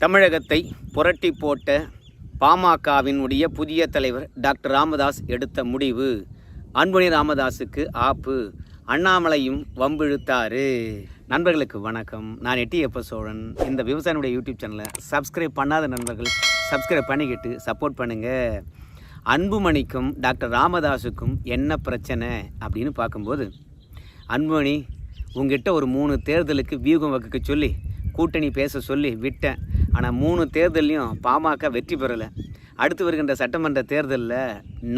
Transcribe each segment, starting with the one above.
தமிழகத்தை புரட்டி போட்ட பாமகவினுடைய புதிய தலைவர் டாக்டர் ராமதாஸ் எடுத்த முடிவு. அன்புணி ராமதாஸுக்கு ஆப்பு. அண்ணாமலையும் வம்பிழுத்தாரு. நண்பர்களுக்கு வணக்கம். நான் எட்டியப்ப சோழன். இந்த விவசாயினுடைய யூடியூப் சேனலை சப்ஸ்கிரைப் பண்ணாத நண்பர்கள் சப்ஸ்கிரைப் பண்ணிக்கிட்டு சப்போர்ட் பண்ணுங்கள் அன்புமணிக்கும் டாக்டர் ராமதாஸுக்கும் என்ன பிரச்சனை அப்படின்னு பார்க்கும்போது அன்புமணி உங்ககிட்ட ஒரு மூணு தேர்தலுக்கு வியூகம் வகுக்க சொல்லி கூட்டணி பேச சொல்லி விட்டேன். ஆனால் மூணு தேர்தல்லையும் பாமக வெற்றி பெறலை. அடுத்து வருகின்ற சட்டமன்ற தேர்தலில்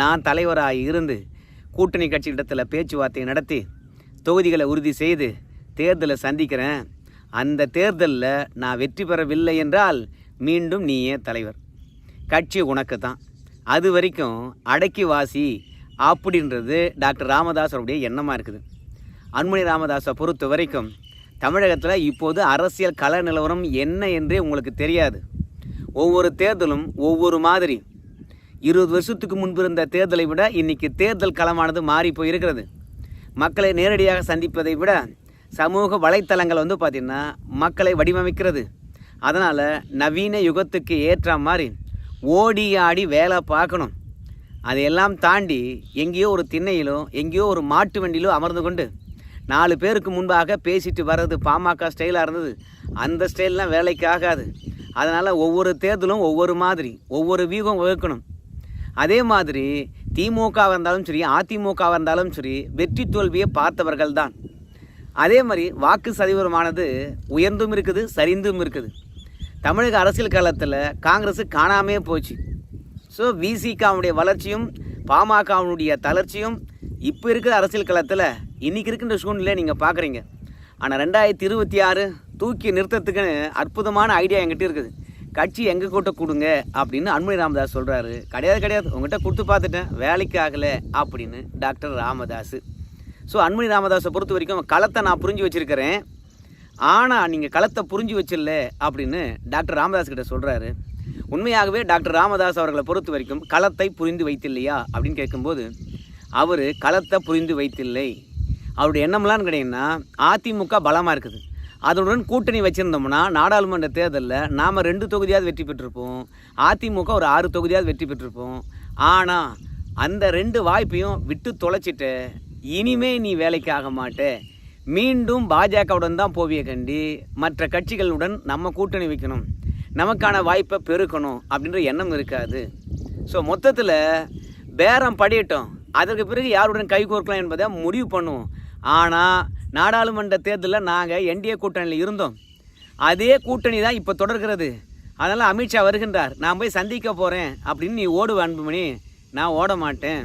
நான் தலைவராக இருந்து கூட்டணி கட்சியிடத்தில் பேச்சுவார்த்தை நடத்தி தொகுதிகளை உறுதி செய்து தேர்தலை சந்திக்கிறேன். அந்த தேர்தலில் நான் வெற்றி பெறவில்லை என்றால் மீண்டும் நீயே தலைவர். கட்சி உனக்கு தான் அது வரைக்கும் அடக்கி வாசி அப்படின்றது டாக்டர் ராமதாஸ் எண்ணமாக இருக்குது. அன்புமணி ராமதாஸை பொறுத்த வரைக்கும் தமிழகத்தில் இப்போது அரசியல் கள நிலவரம் என்ன என்றே உங்களுக்கு தெரியாது. ஒவ்வொரு தேர்தலும் ஒவ்வொரு மாதிரி. இருபது வருஷத்துக்கு முன்பு இருந்த தேர்தலை விட இன்னைக்கு தேர்தல் களமானது மாறி போயிருக்கிறது. மக்களை நேரடியாக சந்திப்பதை விட சமூக வலைத்தளங்கள் வந்து பார்த்திங்கன்னா மக்களை வடிவமைக்கிறது. அதனால் நவீன யுகத்துக்கு ஏற்ற மாதிரி ஓடி ஆடி வேலை பார்க்கணும். அதையெல்லாம் தாண்டி எங்கேயோ ஒரு திண்ணையிலோ எங்கேயோ ஒரு மாட்டு வண்டியிலோ அமர்ந்து கொண்டு நாலு பேருக்கு முன்பாக பேசிட்டு வர்றது பாமக ஸ்டைலாக இருந்தது. அந்த ஸ்டைல்லாம் வேலைக்கு ஆகாது. அதனால் ஒவ்வொரு தேர்தலும் ஒவ்வொரு மாதிரி ஒவ்வொரு வியூகம் வகுக்கணும். அதே மாதிரி திமுகவாக இருந்தாலும் சரி அதிமுகவாக இருந்தாலும் சரி வெற்றி தோல்வியை பார்த்தவர்கள் தான் அதே மாதிரி வாக்கு சதவீதமானது உயர்ந்தும் இருக்குது சரிந்தும் இருக்குது. தமிழக அரசியல் காலத்தில் காங்கிரஸ் காணாமே போச்சு. ஸோ விசிகாவுடைய வளர்ச்சியும் பாமகவுடைய தளர்ச்சியும் இப்போ இருக்கிற அரசியல் களத்தில் இன்றைக்கி இருக்கின்ற சூழ்நிலையை நீங்கள் பார்க்குறீங்க. ஆனால் ரெண்டாயிரத்தி இருபத்தி ஆறு தூக்கி நிறுத்தத்துக்குன்னு அற்புதமான ஐடியா என்கிட்ட இருக்குது. கட்சி எங்கள் கூட்ட கொடுங்க அப்படின்னு அன்புமணி ராமதாஸ் சொல்கிறாரு கிடையாது கிடையாது. உங்கள்கிட்ட கொடுத்து பார்த்துட்டேன். வேலைக்கு ஆகலை அப்படின்னு டாக்டர் ராமதாஸ். ஸோ அன்புமணி ராமதாஸை பொறுத்த வரைக்கும் களத்தை நான் புரிஞ்சு வச்சுருக்கிறேன். ஆனால் நீங்கள் களத்தை புரிஞ்சு வச்சிடல அப்படின்னு டாக்டர் ராமதாஸ் கிட்ட சொல்கிறாரு உண்மையாகவே டாக்டர் ராமதாஸ் அவர்களை பொறுத்த வரைக்கும் களத்தை புரிந்து வைத்தில்லையா அப்படின்னு கேட்கும்போது அவர் களத்தை புரிந்து வைத்தில்லை. அவருடைய எண்ணம்லாம் கிடையாதுன்னா அதிமுக பலமாக இருக்குது. அதனுடன் கூட்டணி வச்சுருந்தோம்னா நாடாளுமன்ற தேர்தலில் நாம் ரெண்டு தொகுதியாவது வெற்றி பெற்றிருப்போம். அதிமுக ஒரு ஆறு தொகுதியாவது வெற்றி பெற்றிருப்போம். ஆனால் அந்த ரெண்டு வாய்ப்பையும் விட்டு தொலைச்சிட்டு இனிமே நீ வேலைக்கு ஆக மாட்டே. மீண்டும் பாஜகவுடன் தான் போவிய கண்டி மற்ற கட்சிகளுடன் நம்ம கூட்டணி வைக்கணும். நமக்கான வாய்ப்பை பெருக்கணும் அப்படின்ற எண்ணம் இருக்காது. ஸோ மொத்தத்தில் பேரம் படியட்டும். அதற்கு பிறகு யாருடன் கை கோர்க்கலாம் என்பதை முடிவு பண்ணுவோம். ஆனால் நாடாளுமன்ற தேர்தலில் நாங்கள் என்டிஏ கூட்டணியில் இருந்தோம். அதே கூட்டணி தான் இப்போ தொடர்கிறது. அதனால் அமித்ஷா வருகின்றார். நான் போய் சந்திக்க போகிறேன் அப்படின்னு நீ ஓடுவ அன்புமணி. நான் ஓட மாட்டேன்.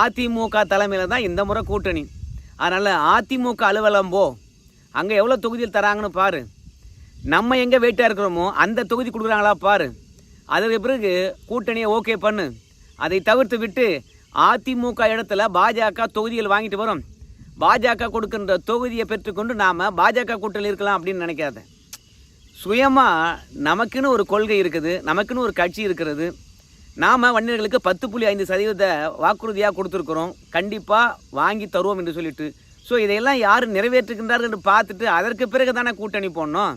அதிமுக தலைமையில் தான் இந்த முறை கூட்டணி. அதனால் அதிமுக அலுவலம் போ. அங்கே எவ்வளோ தொகுதியில் தராங்கன்னு பாரு. நம்ம எங்கே வெயிட்டாக இருக்கிறோமோ அந்த தொகுதி கொடுக்குறாங்களா பாரு. அதற்கு பிறகு கூட்டணியை ஓகே பண்ணு. அதை தவிர்த்து விட்டு அதிமுக இடத்துல பாஜக தொகுதிகள் வாங்கிட்டு வரும். பாஜக கொடுக்கின்ற தொகுதியை பெற்றுக்கொண்டு நாம் பாஜக கூட்டணி இருக்கலாம் அப்படின்னு நினைக்காத. சுயமாக நமக்குன்னு ஒரு கொள்கை இருக்குது நமக்குன்னு ஒரு கட்சி இருக்கிறது. நாம் வன்னியர்களுக்கு பத்து புள்ளி ஐந்து சதவீத வாக்குறுதியாக கொடுத்துருக்குறோம். கண்டிப்பாக வாங்கி தருவோம் என்று சொல்லிட்டு. ஸோ இதையெல்லாம் யார் நிறைவேற்றுகின்றார்கள் என்று பார்த்துட்டு அதற்கு பிறகு தானே கூட்டணி போடணும்.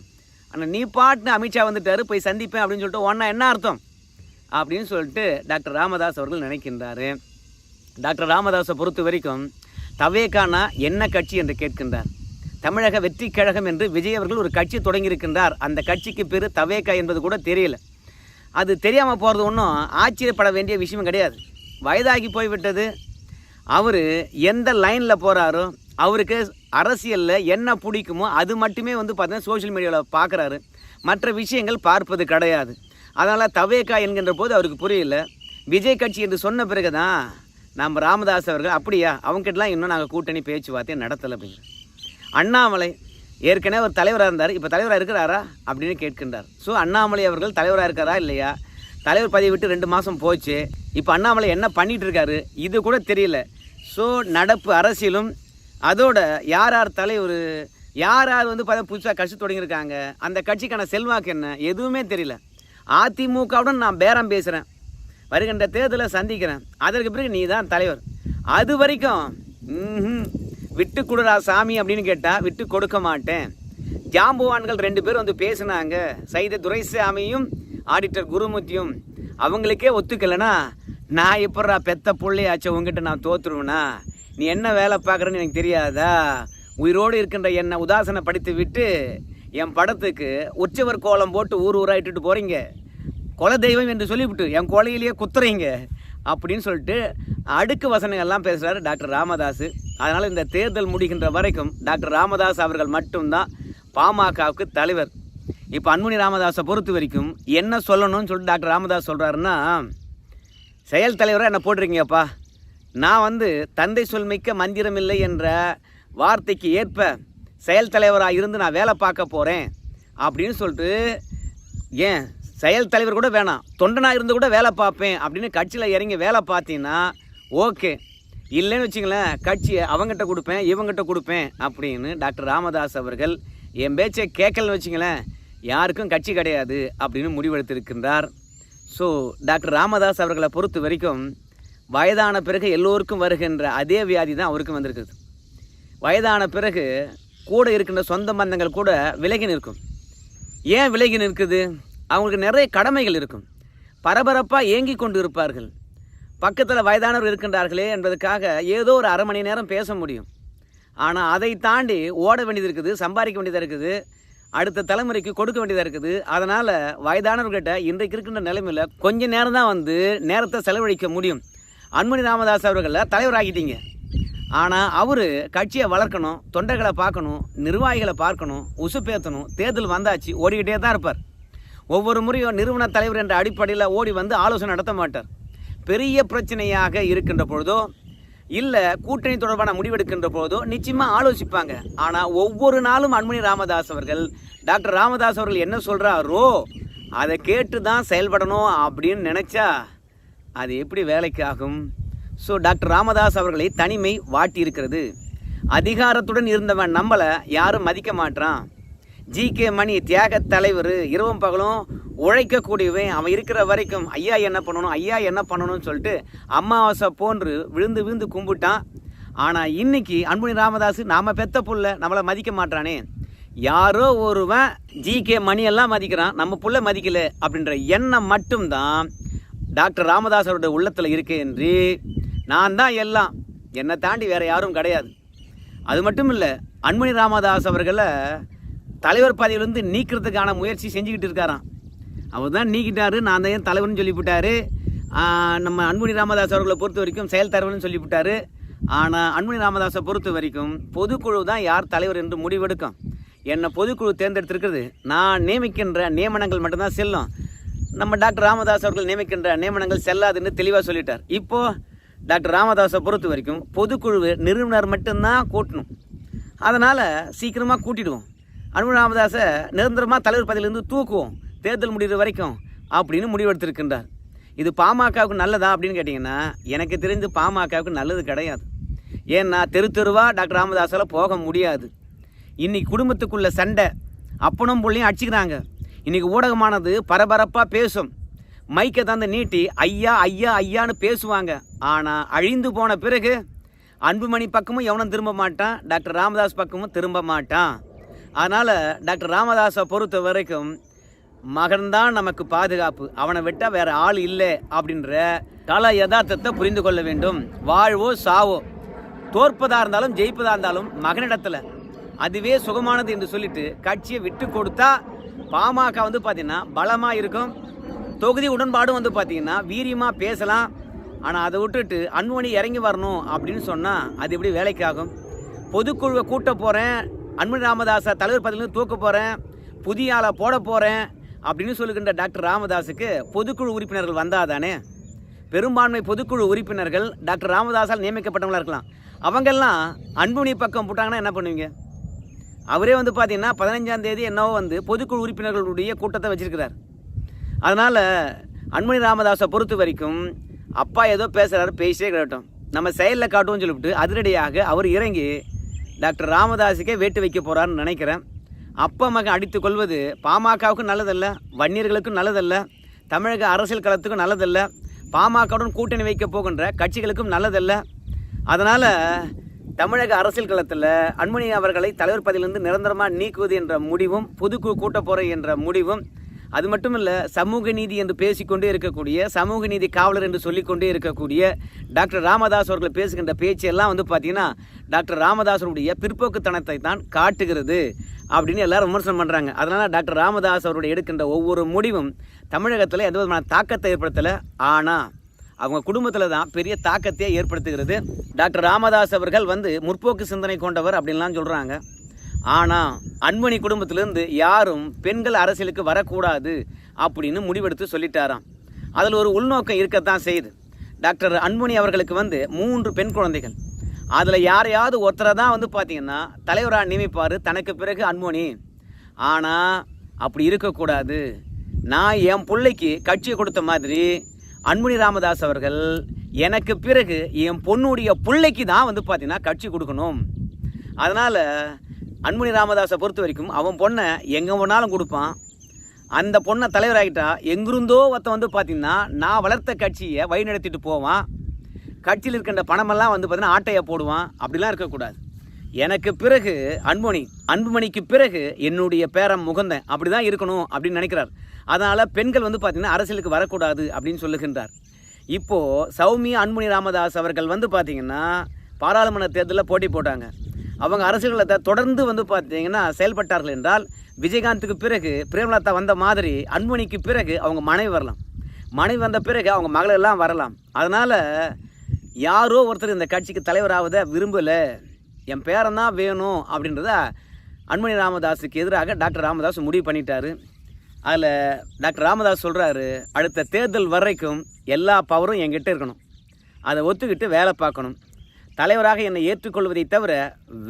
ஆனால் நீ பாட்டுன்னு அமித்ஷா வந்துட்டாரு போய் சந்திப்பேன் அப்படின்னு சொல்லிட்டு ஒன்றா என்ன அர்த்தம்? அப்படின்னு சொல்லிட்டு டாக்டர் ராமதாஸ் அவர்கள் நினைக்கின்றாரு. டாக்டர் ராமதாஸை பொறுத்த வரைக்கும் தவேகானா என்ன கட்சி என்று கேட்கின்றார். தமிழக வெற்றி கழகம் என்று விஜய் அவர்கள் ஒரு கட்சி தொடங்கியிருக்கின்றார். அந்த கட்சிக்கு பேர் தவேகா என்பது கூட தெரியல. அது தெரியாமல் போகிறது ஒன்றும் ஆச்சரியப்பட வேண்டிய விஷயம் கிடையாது. வயதாகி போய்விட்டது. அவர் எந்த லைனில் போகிறாரோ அவருக்கு அரசியலில் என்ன பிடிக்குமோ அது மட்டுமே வந்து பார்த்தீங்கன்னா சோஷியல் மீடியாவில் பார்க்குறாரு மற்ற விஷயங்கள் பார்ப்பது கிடையாது. அதனால் தவேகா என்கின்ற போது அவருக்கு புரியல. விஜய் கட்சி என்று சொன்ன பிறகு தான் நம்ம ராமதாஸ் அவர்கள் அப்படியா? அவங்ககிட்டலாம் இன்னும் நாங்கள் கூட்டணி பேச்சுவார்த்தையை நடத்தலை அப்படிங்கிற அண்ணாமலை ஏற்கனவே ஒரு தலைவராக இருந்தார். இப்போ தலைவராக இருக்கிறாரா? அப்படின்னு கேட்கின்றார். ஸோ அண்ணாமலை அவர்கள் தலைவராக இருக்காரா இல்லையா? தலைவர் பதவி விட்டு ரெண்டு மாதம் போச்சு. இப்போ அண்ணாமலை என்ன பண்ணிகிட்டு இருக்காரு? இது கூட தெரியல. ஸோ நடப்பு அரசியலும் அதோட யார் யார் தலைவர் யார் யார் வந்து பார்த்தா புதுசாக கட்சி தொடங்கியிருக்காங்க? அந்த கட்சிக்கான செல்வாக்கு என்ன? எதுவுமே தெரியல. அதிமுகவுடன் நான் பேரம் பேசுகிறேன் வருகின்ற தேர்தலை சந்திக்கிறேன். அதற்கு பிறகு நீ தான் தலைவர். அது வரைக்கும் ம்ஹும், விட்டு கொடுடா சாமி அப்படின்னு கேட்டால் விட்டு கொடுக்க மாட்டேன். ஜாம்புவான்கள் ரெண்டு பேரும் வந்து பேசினாங்க. சைத துரைசாமியும் ஆடிட்டர் குருமூர்த்தியும். அவங்களுக்கே ஒத்துக்கலைன்னா நான் எப்படா பெத்த பிள்ளையாச்சும் உங்ககிட்ட நான் தோத்துருவேனா? நீ என்ன வேலை பார்க்குறேன்னு எனக்கு தெரியாதா? உயிரோடு இருக்கின்ற என்னை உதாசனப்படுத்தி விட்டு என் படத்துக்கு உற்சவர் கோலம் போட்டு ஊர் ஊராக இட்டுட்டு போகிறீங்க குல தெய்வம் என்று சொல்லிவிட்டு என் கொலையிலேயே குத்துறீங்க அப்படின்னு சொல்லிட்டு அடுக்கு வசனங்கள்லாம் பேசுகிறாரு டாக்டர் ராமதாஸ் அதனால் இந்த தேர்தல் முடிகின்ற வரைக்கும் டாக்டர் ராமதாஸ் அவர்கள் மட்டும்தான் பாமகவுக்கு தலைவர். இப்போ அன்புமணி ராமதாஸை பொறுத்த வரைக்கும் என்ன சொல்லணும்னு சொல்லிட்டு டாக்டர் ராமதாஸ் சொல்கிறாருன்னா செயல் தலைவராக என்ன போட்டிருக்கீங்கப்பா? நான் வந்து தந்தை சொல்மிக்க மந்திரமில்லை என்ற வார்த்தைக்கு ஏற்ப செயல் தலைவராக இருந்து நான் வேலை பார்க்க போகிறேன் அப்படின்னு சொல்லிட்டு ஏன் செயல் தலைவர் கூட வேணாம். தொண்டனாக இருந்து கூட வேலை பார்ப்பேன் அப்படின்னு கட்சியில் இறங்கி வேலை பார்த்தீங்கன்னா ஓகே. இல்லைன்னு வச்சுங்களேன் கட்சியை அவங்ககிட்ட கொடுப்பேன் இவங்ககிட்ட கொடுப்பேன் அப்படின்னு டாக்டர் ராமதாஸ் அவர்கள் என் பேச்சை கேட்கலன்னு வச்சுங்களேன் யாருக்கும் கட்சி கிடையாது அப்படின்னு முடிவெடுத்திருக்கின்றார். ஸோ டாக்டர் ராமதாஸ் அவர்களை பொறுத்த வரைக்கும் வயதான பிறகு எல்லோருக்கும் வருகின்ற அதே வியாதி தான் அவருக்கும் வந்திருக்குது. வயதான பிறகு கூட இருக்கின்ற சொந்த பந்தங்கள் கூட விலகி நிற்கும். ஏன் விலகி நிற்குது? அவங்களுக்கு நிறைய கடமைகள் இருக்கும். பரபரப்பாக ஏங்கி கொண்டு இருப்பார்கள் பக்கத்தில் வயதானவர் இருக்கின்றார்களே என்பதற்காக ஏதோ ஒரு அரை மணி நேரம் பேச முடியும். ஆனால் அதை தாண்டி ஓட வேண்டியது இருக்குது சம்பாதிக்க வேண்டியதாக இருக்குது அடுத்த தலைமுறைக்கு கொடுக்க வேண்டியதாக இருக்குது. அதனால் வயதானவர்கிட்ட இன்றைக்கு இருக்கின்ற நிலைமையில் கொஞ்ச நேரம் தான் வந்து நேரத்தை செலவழிக்க முடியும். அன்மணி ராமதாஸ் அவர்களை தலைவராகிட்டீங்க ஆனால் அவர் கட்சியை வளர்க்கணும் தொண்டர்களை பார்க்கணும் நிர்வாகிகளை பார்க்கணும் உசுப்பேற்றணும் தேர்தல் வந்தாச்சு ஓடிக்கிட்டே தான் இருப்பார். ஒவ்வொரு முறையும் நிறுவன தலைவர் என்ற அடிப்படையில் ஓடி வந்து ஆலோசனை நடத்த மாட்டார். பெரிய பிரச்சனையாக இருக்கின்ற பொழுதோ இல்லை கூட்டணி தொடர்பான முடிவெடுக்கின்ற பொழுதோ நிச்சயமாக ஆலோசிப்பாங்க. ஆனால் ஒவ்வொரு நாளும் அன்மணி ராமதாஸ் அவர்கள் டாக்டர் ராமதாஸ் அவர்கள் என்ன சொல்கிறாரோ அதை கேட்டு தான் செயல்படணும் அப்படின்னு நினச்சா அது எப்படி வேலைக்கு ஆகும் ஸோ டாக்டர் ராமதாஸ் அவர்களை தனிமை வாட்டி இருக்கிறது. அதிகாரத்துடன் இருந்தவன் நம்மளை யாரும் மதிக்க மாட்டான் ஜி கே மணி தியாக தலைவர் இரவும் பகலும் உழைக்கக்கூடியவன். அவன் இருக்கிற வரைக்கும் ஐயா என்ன பண்ணணும் ஐயா என்ன பண்ணணும்னு சொல்லிட்டு அமாவாசை போன்று விழுந்து விழுந்து கும்பிட்டான். ஆனால் இன்னைக்கு அன்புனி ராமதாஸ் நாம் பெத்த புள்ள நம்மளை மதிக்க மாட்டானே யாரோ ஒருவன் ஜி கே மணியெல்லாம் மதிக்கிறான் நம்ம புள்ள மதிக்கல அப்படின்ற எண்ணம் மட்டும்தான் டாக்டர் ராமதாசரோட உள்ளத்தில் இருக்கு என்று நான் தான் எல்லாம். என்னை தாண்டி வேறு யாரும் கிடையாது. அது மட்டும் இல்லை அன்மணி ராமதாஸ் அவர்களை தலைவர் பதவியிலிருந்து நீக்கிறதுக்கான முயற்சி செஞ்சுக்கிட்டு இருக்காராம். அவர் தான் நீக்கிட்டாரு நான் தான் தலைவர்னு சொல்லிவிட்டாரு. நம்ம அன்புமணி ராமதாஸ் அவர்களை பொறுத்த வரைக்கும் செயல் தலைவர்னு சொல்லிவிட்டாரு. ஆனால் அன்புமணி ராமதாஸை பொறுத்த வரைக்கும் பொதுக்குழு தான் யார் தலைவர் என்று முடிவெடுக்கும். என்னை பொதுக்குழு தேர்ந்தெடுத்திருக்கிறது? நான் நியமிக்கின்ற நியமனங்கள் மட்டும்தான் செல்லும். நம்ம டாக்டர் ராமதாஸ் அவர்கள் நியமிக்கின்ற நியமனங்கள் செல்லாதுன்னு தெளிவாக சொல்லிட்டார். இப்போது டாக்டர் ராமதாஸை பொறுத்த வரைக்கும் பொதுக்குழு நிறுவனர் மட்டும்தான் கூட்டணும். அதனால் சீக்கிரமாக கூட்டிடுவோம். அன்பு ராமதாஸை நிரந்தரமாக தலைவர் பதவியிலிருந்து தூக்குவோம். தேர்தல் முடிகிற வரைக்கும் அப்படின்னு முடிவெடுத்திருக்கின்றார் இது பாமகவுக்கு நல்லதா அப்படின்னு கேட்டிங்கன்னா எனக்கு தெரிந்து பாமகவுக்கு நல்லது கிடையாது. ஏன்னா தெரு தெருவாக டாக்டர் ராமதாஸால் போக முடியாது. இன்னைக்கு குடும்பத்துக்குள்ள சண்டை அப்பனும் புள்ளையும் அடிச்சுக்கிறாங்க. இன்றைக்கி ஊடகமானது பரபரப்பாக பேசும். மைக்கை தந்து நீட்டி ஐயா ஐயா ஐயான்னு பேசுவாங்க. ஆனால் அழிந்து போன பிறகு அன்புமணி பக்கமும் எவனும் திரும்ப மாட்டான் டாக்டர் ராமதாஸ் பக்கமும் திரும்ப மாட்டான். அதனால் டாக்டர் ராமதாஸை பொறுத்த வரைக்கும் மகன்தான் நமக்கு பாதுகாப்பு. அவனை விட்டால் வேற ஆள் இல்லை அப்படின்ற கல யதார்த்தத்தை புரிந்து கொள்ள வேண்டும். வாழ்வோ சாவோ. தோற்பதாக இருந்தாலும் ஜெயிப்பதாக இருந்தாலும் மகனிடத்தில் அதுவே சுகமானது என்று சொல்லிட்டு கட்சியை விட்டு கொடுத்தா பாமக வந்து பார்த்திங்கன்னா பலமாக இருக்கும். தொகுதி உடன்பாடும் வந்து பார்த்திங்கன்னா வீரியமாக பேசலாம். ஆனால் அதை விட்டுட்டு அன்புமணி இறங்கி வரணும் அப்படின்னு சொன்னால் அது எப்படி வேலைக்காகும் பொதுக்குழுவை கூட்ட போகிறேன் அன்புமணி ராமதாஸை தலைவர் பதவியிலிருந்து தூக்க போகிறேன் புதிய ஆளை போட போகிறேன் அப்படின்னு சொல்லுகின்ற டாக்டர் ராமதாஸுக்கு பொதுக்குழு உறுப்பினர்கள் வந்தாதானே? பெரும்பான்மை பொதுக்குழு உறுப்பினர்கள் டாக்டர் ராமதாஸால் நியமிக்கப்பட்டவங்களாக இருக்கலாம். அவங்கெல்லாம் அன்புமணி பக்கம் போட்டாங்கன்னா என்ன பண்ணுவீங்க? அவரே வந்து பார்த்தீங்கன்னா பதினஞ்சாம் தேதி என்னவோ வந்து பொதுக்குழு உறுப்பினர்களுடைய கூட்டத்தை வச்சிருக்கிறார். அதனால் அன்புமணி ராமதாஸை பொறுத்த வரைக்கும் அப்பா ஏதோ பேசுகிறாரு பேசிட்டே கிடட்டும் நம்ம செயலில் காட்டுவோம்னு சொல்லிவிட்டு அதிரடியாக அவர் இறங்கி டாக்டர் ராமதாஸுக்கே வேட்டு வைக்க போகிறான்னு நினைக்கிறேன். அப்பா மகன் அடித்துக்கொள்வது கொள்வது பாமகவுக்கும் நல்லதல்ல வன்னியர்களுக்கும் நல்லதல்ல தமிழக அரசியல் களத்துக்கும் நல்லதல்ல பாமகவுடன் கூட்டணி வைக்க போகின்ற கட்சிகளுக்கும் நல்லதல்ல. அதனால் தமிழக அரசியல் களத்தில் அன்புமணி அவர்களை தலைவர் பதவியிலிருந்து நிரந்தரமாக நீக்குவது என்ற முடிவும் பொதுக்குழு கூட்ட என்ற முடிவும் அது மட்டும் இல்லை சமூக நீதி என்று பேசிக்கொண்டே இருக்கக்கூடிய சமூக நீதி காவலர் என்று சொல்லிக்கொண்டே இருக்கக்கூடிய டாக்டர் ராமதாஸ் அவர்கள் பேசுகின்ற பேச்செல்லாம் வந்து பார்த்தீங்கன்னா டாக்டர் ராமதாஸருடைய பிற்போக்குத்தனத்தை தான் காட்டுகிறது அப்படின்னு எல்லாரும் விமர்சனம் பண்ணுறாங்க அதனால் டாக்டர் ராமதாஸ் அவருடைய எடுக்கின்ற ஒவ்வொரு முடிவும் தமிழகத்தில் எந்த விதமான தாக்கத்தை ஏற்படுத்தலை. ஆனால் அவங்க குடும்பத்தில் தான் பெரிய தாக்கத்தையே ஏற்படுத்துகிறது. டாக்டர் ராமதாஸ் அவர்கள் வந்து முற்போக்கு சிந்தனை கொண்டவர் அப்படின்லாம் சொல்கிறாங்க ஆனால் அன்மணி குடும்பத்திலேருந்து யாரும் பெண்கள் அரசியலுக்கு வரக்கூடாது அப்படின்னு முடிவெடுத்து சொல்லிட்டாராம். அதில் ஒரு உள்நோக்கம் இருக்கத்தான் செய்யுது. டாக்டர் அன்புமணி அவர்களுக்கு வந்து மூன்று பெண் குழந்தைகள். அதில் யாரையாவது ஒருத்தரை தான் வந்து பார்த்தீங்கன்னா தலைவராக நியமிப்பார் தனக்கு பிறகு அன்புமணி ஆனால் அப்படி இருக்கக்கூடாது. நான் என் பிள்ளைக்கு கட்சியை கொடுத்த மாதிரி அன்புமணி ராமதாஸ் அவர்கள் எனக்கு பிறகு என் பொண்ணுடைய பிள்ளைக்கு தான் வந்து பார்த்தீங்கன்னா கட்சி கொடுக்கணும். அதனால் அன்புமணி ராமதாஸை பொறுத்த வரைக்கும் அவன் பொண்ணை எங்கே வேணாலும் கொடுப்பான். அந்த பொண்ணை தலைவராகிட்டா எங்கிருந்தோ ஒருத்தன் வந்து பார்த்தீங்கன்னா நான் வளர்த்த கட்சியை வழிநடத்திட்டு போவான். கட்சியில் இருக்கின்ற பணமெல்லாம் வந்து பார்த்தீங்கன்னா ஆட்டையை போடுவான். அப்படிலாம் இருக்கக்கூடாது. எனக்கு பிறகு அன்புமணி அன்புமணிக்கு பிறகு என்னுடைய பேரம் முகந்தன். அப்படி தான் இருக்கணும் அப்படின்னு நினைக்கிறார். அதனால் பெண்கள் வந்து பார்த்திங்கன்னா அரசியலுக்கு வரக்கூடாது அப்படின்னு சொல்லுகின்றார். இப்போது சௌமியா அன்புமணி ராமதாஸ் அவர்கள் வந்து பார்த்திங்கன்னா பாராளுமன்ற தேர்தலில் போட்டி போட்டாங்க. அவங்க அரசியல்களை தொடர்ந்து வந்து பார்த்தீங்கன்னா செயல்பட்டார்கள் என்றால் விஜயகாந்துக்கு பிறகு பிரேமலதா வந்த மாதிரி அன்புமணிக்கு பிறகு அவங்க மனைவி வரலாம். மனைவி வந்த பிறகு அவங்க மகளெல்லாம் வரலாம். அதனால் யாரோ ஒருத்தர் இந்த கட்சிக்கு தலைவராவதை விரும்பலை. என் பேரன் தான் வேணும் அப்படின்றத அன்புமணி ராமதாஸுக்கு எதிராக டாக்டர் ராமதாஸ் முடிவு பண்ணிட்டாரு. அதில் டாக்டர் ராமதாஸ் சொல்கிறாரு அடுத்த தேர்தல் வரைக்கும் எல்லா பவரும் என்கிட்ட இருக்கணும். அதை ஒத்துக்கிட்டு வேலை பார்க்கணும். தலைவராக என்னை ஏற்றுக்கொள்வதை தவிர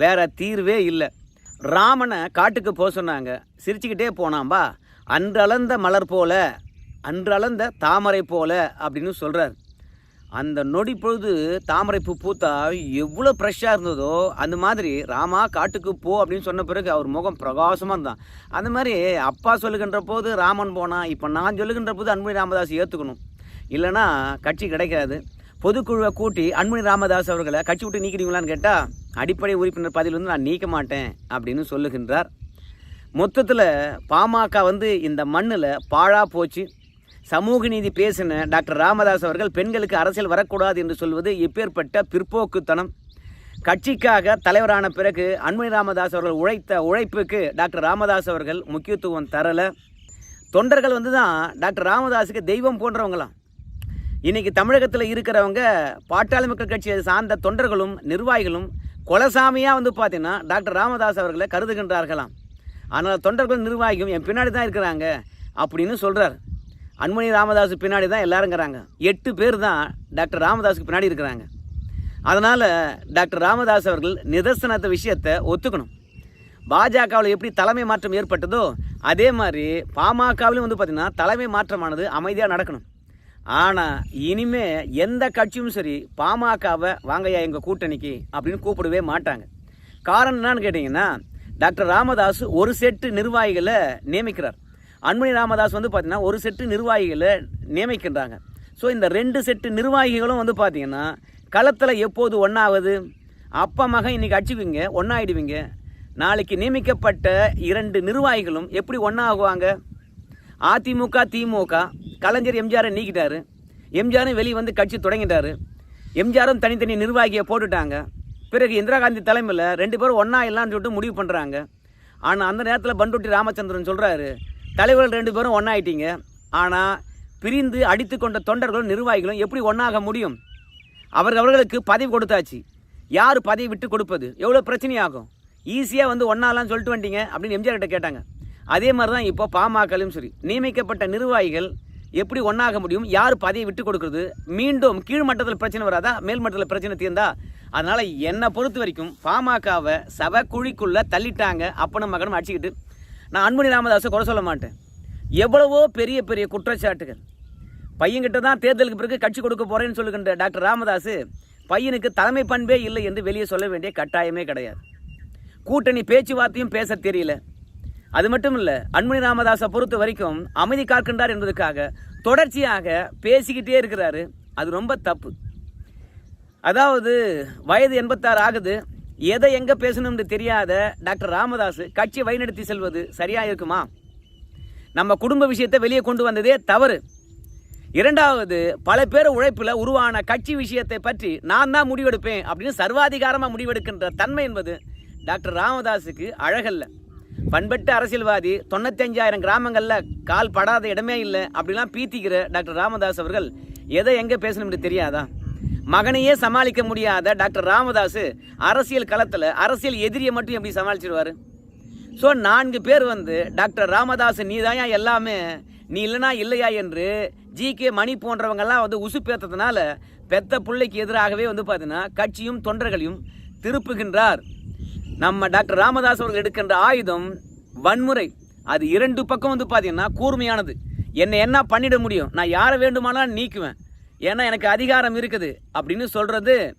வேற தீர்வே இல்லை. ராமனை காட்டுக்கு போக சொன்னாங்க. சிரிச்சுக்கிட்டே போனாம்பா அன்றளந்த மலர் போல அன்றளந்த தாமரை போல அப்படின்னு சொல்கிறார் அந்த நொடி பொழுது தாமரை பூ பூத்தா எவ்வளோ ஃப்ரெஷ்ஷாக இருந்ததோ அந்த மாதிரி ராமா காட்டுக்கு போ அப்படின்னு சொன்ன பிறகு அவர் முகம் பிரகாசமாக இருந்தான். அந்த மாதிரி அப்பா சொல்லுகின்ற போது ராமன் போனான் இப்போ நான் சொல்லுகின்ற போது அன்புமணி ராமதாஸ் ஏற்றுக்கணும் இல்லைன்னா கட்சி கிடைக்காது. பொதுக்குழுவை கூட்டி அன்புமணி ராமதாஸ் அவர்களை கட்சி விட்டு நீக்கிறீங்களான்னு கேட்டால் அடிப்படை உறுப்பினர் பதவியிலிருந்து நான் நீக்க மாட்டேன் அப்படின்னு சொல்லுகின்றார். மொத்தத்தில் பாமக வந்து இந்த மண்ணில் பாழா போச்சு. சமூக நீதி பேசின டாக்டர் ராமதாஸ் அவர்கள் பெண்களுக்கு அரசியல் வரக்கூடாது என்று சொல்வது எப்பேற்பட்ட பிற்போக்குத்தனம். கட்சிக்காக தலைவரான பிறகு அன்புமணி ராமதாஸ் அவர்கள் உழைத்த உழைப்புக்கு டாக்டர் ராமதாஸ் அவர்கள் முக்கியத்துவம் தரலை. தொண்டர்கள் வந்து தான் டாக்டர் ராமதாஸுக்கு தெய்வம் போன்றவங்களாம். இன்னைக்கு தமிழகத்தில் இருக்கிறவங்க பாட்டாளி மக்கள் கட்சியை சார்ந்த தொண்டர்களும் நிர்வாகிகளும் கொலசாமியாக வந்து பார்த்தீங்கன்னா டாக்டர் ராமதாஸ் அவர்களை கருதுகின்றார்களாம். ஆனால் தொண்டர்களும் நிர்வாகிகளும் என் பின்னாடி தான் இருக்கிறாங்க அப்படின்னு சொல்கிறார் அன்மணி ராமதாஸ் பின்னாடி தான் எல்லாருங்கிறாங்க எட்டு பேர் தான் டாக்டர் ராமதாஸுக்கு பின்னாடி இருக்கிறாங்க. அதனால் டாக்டர் ராமதாஸ் அவர்கள் நிதர்சனத்த விஷயத்தை ஒத்துக்கணும். பாஜகவில் எப்படி தலைமை மாற்றம் ஏற்பட்டதோ அதே மாதிரி பாமகவிலும் வந்து பார்த்திங்கன்னா தலைமை மாற்றமானது அமைதியாக நடக்கணும். ஆனால் இனிமே எந்த கட்சியும் சரி பாமகவை வாங்கய்யா எங்கள் கூட்டணிக்கு அப்படின்னு கூப்பிடவே மாட்டாங்க. காரணம் என்னன்னு கேட்டிங்கன்னா டாக்டர் ராமதாஸ் ஒரு செட்டு நிர்வாகிகளை நியமிக்கிறார். அன்புமணி ராமதாஸ் வந்து பார்த்தீங்கன்னா ஒரு செட்டு நிர்வாகிகளை நியமிக்கின்றாங்க. ஸோ இந்த ரெண்டு செட்டு நிர்வாகிகளும் வந்து பார்த்தீங்கன்னா களத்தில் எப்போது ஒன்றாவது அப்பா மகன் இன்றைக்கி அடிச்சுக்குவீங்க ஒன்றாயிடுவீங்க நாளைக்கு நியமிக்கப்பட்ட இரண்டு நிர்வாகிகளும் எப்படி ஒன்றாகுவாங்க அதிமுக திமுக கலைஞர் எம்ஜிஆரை நீக்கிட்டாரு. எம்ஜிஆரும் வெளியே வந்து கட்சி தொடங்கிட்டாரு. எம்ஜிஆரும் தனித்தனி நிர்வாகியை போட்டுட்டாங்க. பிறகு இந்திரா காந்தி தலைமையில் ரெண்டு பேரும் ஒன்றா இல்லைன்னு சொல்லிட்டு முடிவு பண்ணுறாங்க ஆனால் அந்த நேரத்தில் பண்டுட்டி ராமச்சந்திரன் சொல்கிறாரு தலைவர்கள் ரெண்டு பேரும் ஒன்றாயிட்டீங்க ஆனால் பிரிந்து அடித்து கொண்ட தொண்டர்களும் நிர்வாகிகளும் எப்படி ஒன்றாக முடியும்? அவர்கள் அவர்களுக்கு பதவி கொடுத்தாச்சு. யார் பதவி விட்டு கொடுப்பது? எவ்வளோ பிரச்சனையாகும்? ஈஸியாக வந்து ஒன்றாலாம் சொல்லிட்டு வந்துட்டீங்க அப்படின்னு எம்ஜிஆர் கிட்ட கேட்டாங்க. அதே மாதிரி தான் இப்போ பாமகலையும் சரி நியமிக்கப்பட்ட நிர்வாகிகள் எப்படி ஒன்றாக முடியும்? யார் பதவியை விட்டு கொடுக்குறது? மீண்டும் கீழ்மட்டத்தில் பிரச்சனை வராதா? மேல் மட்டத்தில் பிரச்சனை தீர்ந்தா? அதனால் என்னை பொறுத்த வரைக்கும் பாமகவை சவ குழிக்குள்ளே தள்ளிட்டாங்க அப்பனும் மகனும் அடிச்சுக்கிட்டு. நான் அன்புனி ராமதாஸை குறை சொல்ல மாட்டேன். எவ்வளவோ பெரிய பெரிய குற்றச்சாட்டுகள். பையன்கிட்ட தான் தேர்தலுக்கு பிறகு கட்சி கொடுக்க போகிறேன்னு சொல்லுகின்ற டாக்டர் ராமதாஸ் பையனுக்கு தலைமை பண்பே இல்லை என்று வெளியே சொல்ல வேண்டிய கட்டாயமே கிடையாது. கூட்டணி பேச்சுவார்த்தையும் பேச தெரியல. அது மட்டும் இல்லை அன்புமணி ராமதாஸை பொறுத்த வரைக்கும் அமைதி காக்கின்றார் என்பதற்காக தொடர்ச்சியாக பேசிக்கிட்டே இருக்கிறாரு. அது ரொம்ப தப்பு. அதாவது வயது எண்பத்தாறு ஆகுது. எதை எங்கே பேசணும்னு தெரியாத டாக்டர் ராமதாஸ் கட்சி வழிநடத்தி செல்வது சரியா இருக்குமா? நம்ம குடும்ப விஷயத்தை வெளியே கொண்டு வந்ததே தவறு. இரண்டாவது பல பேர் உழைப்பில் உருவான கட்சி விஷயத்தை பற்றி நான் தான் முடிவெடுப்பேன் அப்படின்னு சர்வாதிகாரமாக முடிவெடுக்கின்ற தன்மை என்பது டாக்டர் ராமதாஸுக்கு அழகல்ல. பண்பட்ட அரசியல்வாதி தொண்ணூத்தஞ்சாயிரம் கிராமங்களில் கால் படாத இடமே இல்லை அப்படிலாம் பீத்திக்கிற டாக்டர் ராமதாஸ் அவர்கள் எதை எங்கே பேசணும்னு தெரியாதா? மகனையே சமாளிக்க முடியாத டாக்டர் ராமதாஸ் அரசியல் களத்தில் அரசியல் எதிரியை மட்டும் எப்படி சமாளிச்சிருவாரு? ஸோ நான்கு பேர் வந்து டாக்டர் ராமதாஸ் நீதாயா எல்லாமே நீ இல்லைனா இல்லையா? என்று ஜி கே மணி போன்றவங்கெல்லாம் வந்து உசுப்பேற்றதுனால பெத்த பிள்ளைக்கு எதிராகவே வந்து பார்த்தீங்கன்னா கட்சியும் தொண்டர்களையும் திருப்புகின்றார். நம்ம டாக்டர் ராமதாஸ் அவர்கள் எடுக்கின்ற ஆயுதம் வன்முறை. அது இரண்டு பக்கம் வந்து பார்த்தீங்கன்னா கூர்மையானது. என்னை என்ன பண்ணிட முடியும்? நான் யாரை வேண்டுமானாலும் நீக்குவேன். ஏன்னா எனக்கு அதிகாரம் இருக்குது. அப்படின்னு சொல்கிறது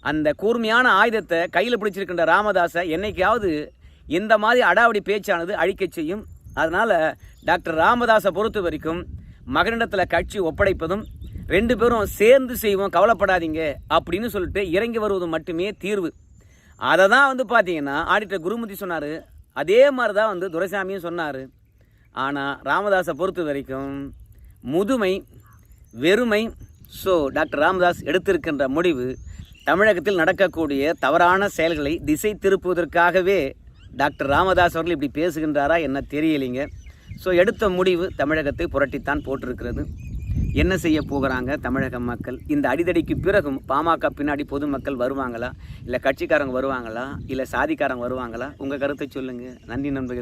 அந்த கூர்மையான ஆயுதத்தை கையில் பிடிச்சிருக்கின்ற ராமதாஸை என்னைக்காவது இந்த மாதிரி அடாவடி பேச்சானது அழிக்கச் செய்யும். அதனால் டாக்டர் ராமதாஸை பொறுத்த வரைக்கும் மகனிடத்தில் கட்சி ஒப்படைப்பதும் ரெண்டு பேரும் சேர்ந்து செய்வோம் கவலைப்படாதீங்க அப்படின்னு சொல்லிட்டு இறங்கி வருவது மட்டுமே தீர்வு. அதை தான் வந்து பார்த்தீங்கன்னா ஆடிட்டர் குருமூர்த்தி சொன்னார். அதே மாதிரி தான் வந்து துரைசாமியும் சொன்னார். ஆனால் ராமதாஸை பொறுத்த வரைக்கும் முதுமை வெறுமை ஸோ டாக்டர் ராமதாஸ் எடுத்திருக்கின்ற முடிவு தமிழகத்தில் நடக்கக்கூடிய தவறான செயல்களை திசை திருப்புவதற்காகவே டாக்டர் ராமதாஸ் அவர்கள் இப்படி பேசுகின்றாரா என்ன தெரியலைங்க. ஸோ எடுத்த முடிவு தமிழகத்தை புரட்டித்தான் போட்டிருக்கிறது. என்ன செய்ய போகிறாங்க தமிழக மக்கள்? இந்த அடிதடிக்கு பிறகும் பாமக பின்னாடி பொதுமக்கள் வருவாங்களா? இல்லை கட்சிக்காரங்க வருவாங்களா? இல்லை சாதிக்காரங்க வருவாங்களா? உங்கள் கருத்தை சொல்லுங்கள் நன்றி நண்பர்கள்.